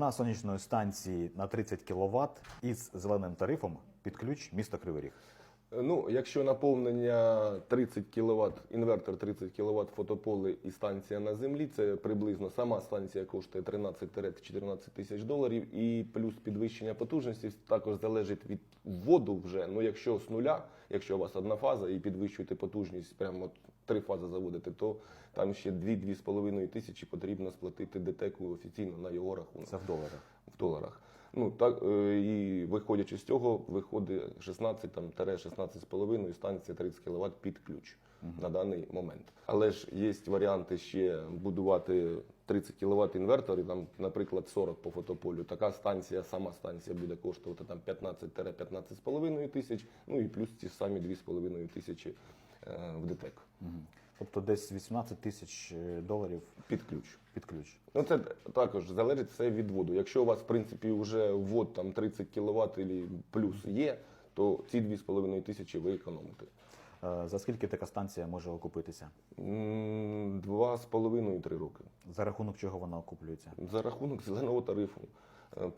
На сонячної станції на 30 кВт із зеленим тарифом під ключ місто Кривий Ріг. Ну, якщо наповнення 30 кВт, інвертор 30 кВт фотополе і станція на землі, це приблизно сама станція коштує 13-14 тисяч доларів, і плюс підвищення потужності також залежить від вводу вже. Ну, якщо з нуля, якщо у вас одна фаза і підвищуєте потужність, прямо от три фази заводите, то там ще 2-2,5 тисячі потрібно сплатити ДТЕКу офіційно на його рахунок Це в доларах. в доларах. Ну так е, і виходячи з цього, виходить 16 там таре 16,5 станція 30 кВт під ключ на даний момент. Але ж є варіанти ще будувати 30 кВт інвертори, там, наприклад, 40 по фотополю. Така станція, сама станція буде коштувати там 15-15,5 тисяч, ну і плюс ж самі 2,5 тисячі е, в ДТЕК Мгм. Тобто десь 18 тисяч е, доларів під ключ. під ключ. Ну це також залежить все від воду. Якщо у вас, в принципі, вже ввод там 30 кВт і плюс є, то ці 2,5 тисячі ви економите. Е, За скільки така станція може окупитися? Два з половиною три роки. За рахунок чого вона окуплюється? За рахунок зеленого тарифу. Е,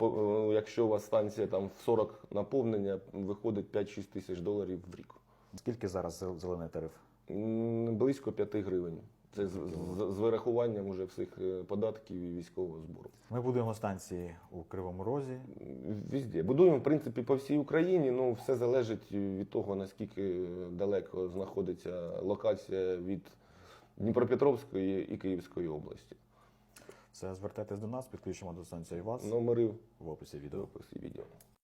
Якщо у вас станція там в 40 наповнення, виходить 5-6 тисяч доларів в рік. Скільки зараз зелений тариф? Близько 5 гривень. Це з, з, з вирахуванням уже всіх е, податків і військового збору. Ми будуємо станції у Кривому Розі. Везде. Будуємо, в принципі, по всій Україні. Ну, все залежить від того, наскільки далеко знаходиться локація від Дніпропетровської і Київської області. Це звертайтесь до нас, підключимо до станції вас Номери в описі відео. в описі відео.